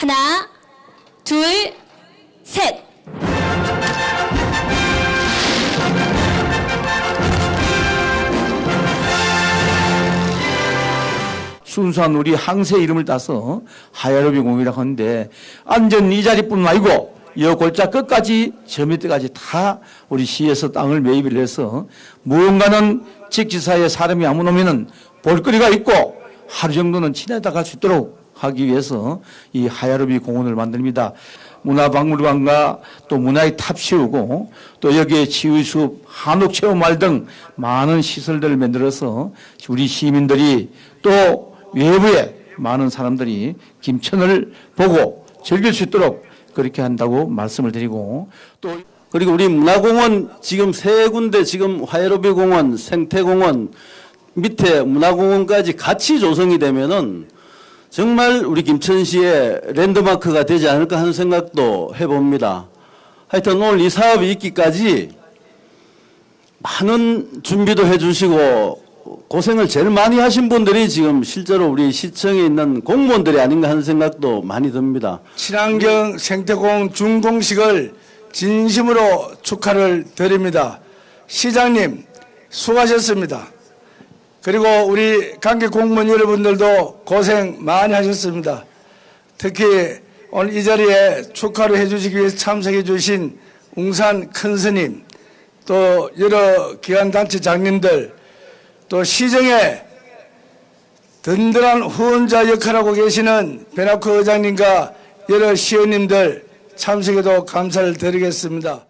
하나, 둘, 셋. 순수한 우리 항세 이름을 따서 하야로비 공이라고 하는데 안전 이 자리뿐 아니고 여 골자 끝까지 저 밑에까지 다 우리 시에서 땅을 매입을 해서 무언가는 직지사에 사람이 아무 놈이는 볼거리가 있고 하루 정도는 지내다 갈 수 있도록 하기 위해서 이 하야로비 공원을 만듭니다. 문화박물관과 또 문화의 탑 씌우고 또 여기에 치유숲, 한옥체험할 등 많은 시설들을 만들어서 우리 시민들이 또 외부에 많은 사람들이 김천을 보고 즐길 수 있도록 그렇게 한다고 말씀을 드리고 또 그리고 우리 문화공원 지금 세 군데 지금 화해로비 공원, 생태공원 밑에 문화공원까지 같이 조성이 되면은 정말 우리 김천시의 랜드마크가 되지 않을까 하는 생각도 해봅니다. 하여튼 오늘 이 사업이 있기까지 많은 준비도 해주시고 고생을 제일 많이 하신 분들이 지금 실제로 우리 시청에 있는 공무원들이 아닌가 하는 생각도 많이 듭니다. 친환경 생태공 준공식을 진심으로 축하를 드립니다. 시장님 수고하셨습니다. 그리고 우리 관계 공무원 여러분들도 고생 많이 하셨습니다. 특히 오늘 이 자리에 축하를 해주시기 위해서 참석해 주신 웅산 큰 스님 또 여러 기관단체 장님들 또 시정에 든든한 후원자 역할하고 계시는 배나코 의장님과 여러 시의원님들 참석에도 감사를 드리겠습니다.